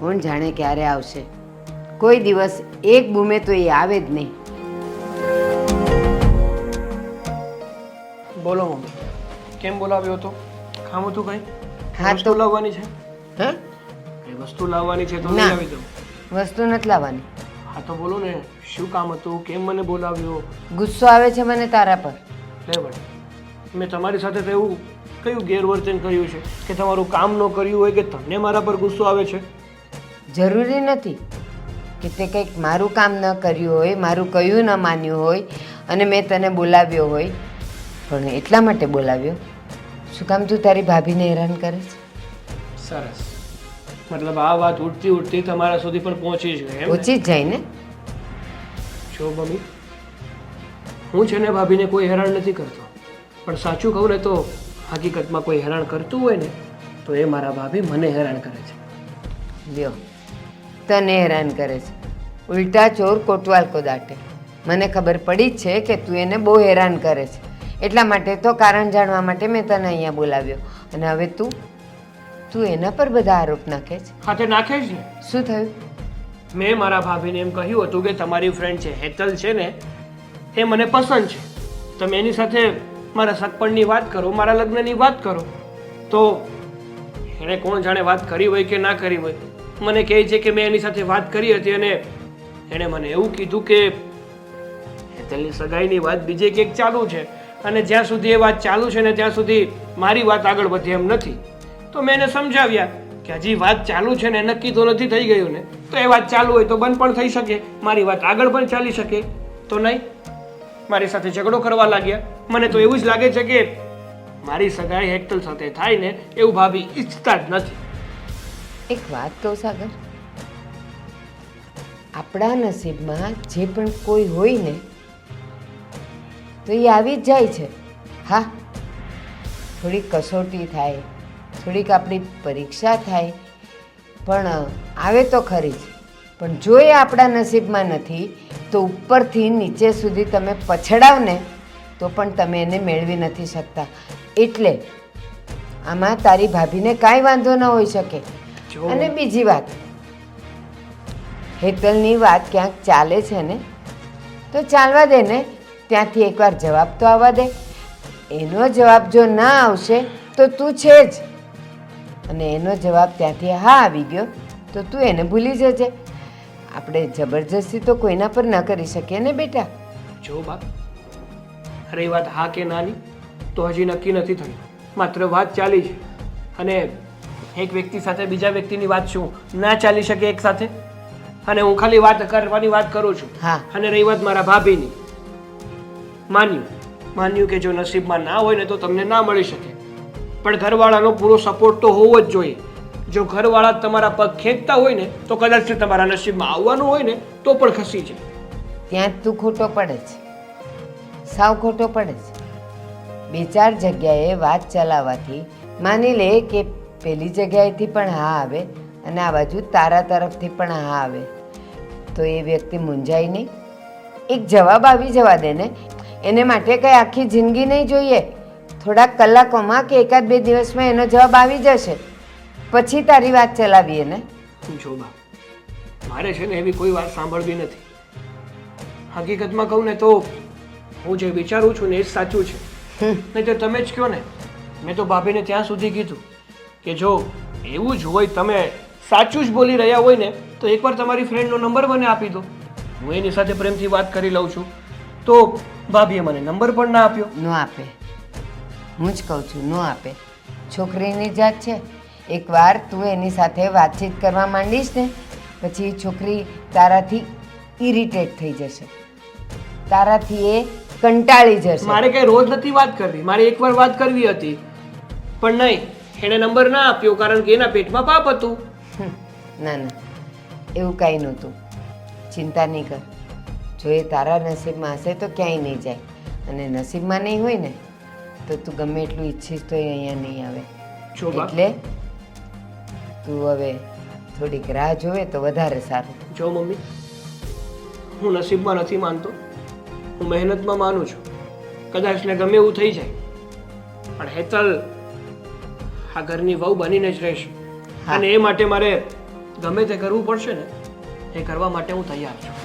કોણ જાણે ક્યારે આવશે. કોઈ દિવસ એક બૂમે તો એ આવે જ નહીં. બોલો મમ્મી કેમ બોલાવ્યો હતો? કામ હતું કઈ? હા તો લાવવાની છે? હે? કઈ વસ્તુ લાવવાની છે તો. આવી દઉં? વસ્તુ નથી લાવવાની. હા તો બોલો ને શું કામ હતું? કેમ મને બોલાવ્યો? ગુસ્સો આવે છે મને તારા પર. લે ભાઈ મેં તમારી સાથે તો એવું કયું ગેરવર્તન કર્યું છે કે તમારું કામ ન કર્યું હોય કે તમને મારા પર ગુસ્સો આવે છે? જરૂરી નથી કે તે કંઈક મારું કામ ન કર્યું હોય મારું કયું ન માન્યું હોય અને મેં તને બોલાવ્યો હોય. પણ એટલા માટે બોલાવ્યો? શું કામ તું તારી ભાભીને હેરાન કરે છે? સરસ. મતલબ આ વાત ઉડતી ઉડતી તમારા સુધી પણ પહોંચી જ ગઈ ઓછી જ જાય ને? જો મમ્મી હું છે ને ભાભીને કોઈ હેરાન નથી કરતો. પણ સાચું કહું ને તો હકીકતમાં કોઈ હેરાન કરતું હોય ને તો એ મારા ભાભી મને હેરાન કરે છે. લ્યો. તને હેરાન કરે છે. ઉલટા ચોર કોટવાલ કો દાટે મને ખબર પડી છે કે તું એને બહુ હેરાન કરે છે. એટલા માટે તો કારણ જાણવા માટે મેં તને અહીંયા બોલાવ્યો. અને હવે તું તું એના પર બધા આરોપ નાખે છે? હા તે નાખે જ ને શું થયું? મેં મારા ભાભીને એમ કહ્યું હતું કે તમારી ફ્રેન્ડ છે હેતલ છે ને એ મને પસંદ છે. તમે એની સાથે મારા સગપણની વાત કરો મારા લગ્નની વાત કરો. તો એણે કોણ જાણે વાત કરી હોય કે ના કરી હોય. મને કહે છે કે મેં એની સાથે વાત કરી હતી અને એણે મને એવું કીધું કે હેતલની સગાઈની વાત બીજે ક્યાંક ચાલુ છે અને જ્યાં સુધી એ વાત ચાલુ છે ને ત્યાં સુધી મારી વાત આગળ વધે એમ નથી. તો મેં એને સમજાવ્યા કે હજી વાત ચાલુ છે ને નક્કી તો નથી થઈ ગયું ને, તો એ વાત ચાલુ હોય તો બંધ પણ થઈ શકે, મારી વાત આગળ પણ ચાલી શકે. તો નહીં, મારી સાથે ઝઘડો કરવા લાગ્યા. મને તો એવું જ લાગે છે કે મારી સગાઈ હેક્ટલ સાથે થાય ને એવું ભાભી ઈચ્છતા જ નથી. એક વાત કહું સાગર? આપણા નસીબમાં જે પણ કોઈ હોય ને, તો એ આવી જ જાય છે. હા, થોડીક કસોટી થાય, થોડીક આપણી પરીક્ષા થાય, પણ આવે તો ખરી જ. પણ જો એ આપણા નસીબમાં નથી, તો ઉપરથી નીચે સુધી તમે પછડાવ ને, તો પણ તમે એને મેળવી નથી શકતા. એટલે, આમાં તારી ભાભીને કાંઈ વાંધો ન હોઈ શકે. અને બીજી વાત. હેતલની વાત ક્યાંક ચાલે છે ને? તો ચાલવા દે ને. ત્યાંથી એકવાર જવાબ તો આવવા દે. એનો જવાબ જો ના આવશે તો તું છે જ. અને એનો જવાબ ત્યાંથી હા આવી ગયો તો તું એને ભૂલી જજે. આપણે જબરજસ્તી તો કોઈના પર ન કરી શકીએ ને બેટા? જો બા અરે વાત હા કે નાની તો હજી નક્કી નથી થયું. માત્ર વાત ચાલી છે. અને એક વ્યક્તિ સાથે બીજા વ્યક્તિની વાત શું? ના ચાલી શકે એક સાથે? અને હું ખાલી વાત કરવાની વાત કરું છું. હા. અને રહી વાત મારા ભાભીની. માન્યું. માન્યું કે જો નસીબમાં ના હોય ને તો તમને ના મળી શકે. પણ ઘરવાળાનો પૂરો સપોર્ટ તો હોવો જ જોઈએ. જો ઘરવાળા તમારા પગ ખેંચતા હોય ને તો કદાચ તમારા નસીબમાં આવવાનું હોય ને તો પણ ખસી જાય. ત્યાં તું ખોટો પડે છે. સાવ ખોટો પડે છે. બે ચાર જગ્યાએ વાત ચલાવવાથી માની લે કે પેલી જગ્યાએથી પણ હા આવે અને આ બાજુ તારા તરફથી પણ હા આવે. તો એ વ્યક્તિ મૂંઝાય નહીં. એક જવાબ આવી જવા દે ને. એને માટે કંઈ આખી જિંદગી નહીં જોઈએ. થોડાક કલાકોમાં કે એકાદ બે દિવસમાં એનો જવાબ આવી જશે. પછી તારી વાત ચલાવીએ ને. જો બા? મારે છે ને એવી કોઈ વાત સાંભળવી નથી. હકીકતમાં કહું ને તો હું જે વિચારું છું ને એ સાચું છે. નહીં તો તમે જ કહો ને. મેં તો ભાભીને ત્યાં સુધી કીધું. કે જો એવું જ હોય તમે સાચું જ બોલી રહ્યા હોય ને તો એકવાર તમારી ફ્રેન્ડનો નંબર મને આપી દો. હું એની સાથે પ્રેમથી વાત કરી લઉં છું. તો ભાભીએ મને નંબર પણ ના આપ્યો. ન આપે. હું જ કહું છું ન આપે. છોકરીની જાત છે. એકવાર તું એની સાથે વાતચીત કરવા માંડીશ ને પછી છોકરી તારાથી ઇરિટેટ થઈ જશે. તારાથી એ કંટાળી જશે. મારે કઈ રોજ નથી વાત કરવી. મારે એકવાર વાત કરવી હતી. પણ નહીં એણે નંબર ના આપ્યો કારણ કે એના પેટમાં પાપ હતું. ના ના. એવું કાંઈ નહોતું. ચિંતા નહીં કર. જો એ તારા નસીબમાં હશે તો ક્યાંય નહીં જાય. અને નસીબમાં નહીં હોય ને તો તું ગમે એટલું ઈચ્છીશ તો અહીંયા નહીં આવે. જો એટલે તું હવે થોડીક રાહ જોવે તો વધારે સારું. જો મમ્મી હું નસીબમાં નથી માનતો. હું મહેનતમાં માનું છું. કદાચ ને ગમે એવું થઈ જાય. પણ હેતલ આ ઘરની વહુ બનીને જ રહેશે. અને એ માટે મારે ગમે તે કરવું પડશે ને એ કરવા માટે હું તૈયાર છું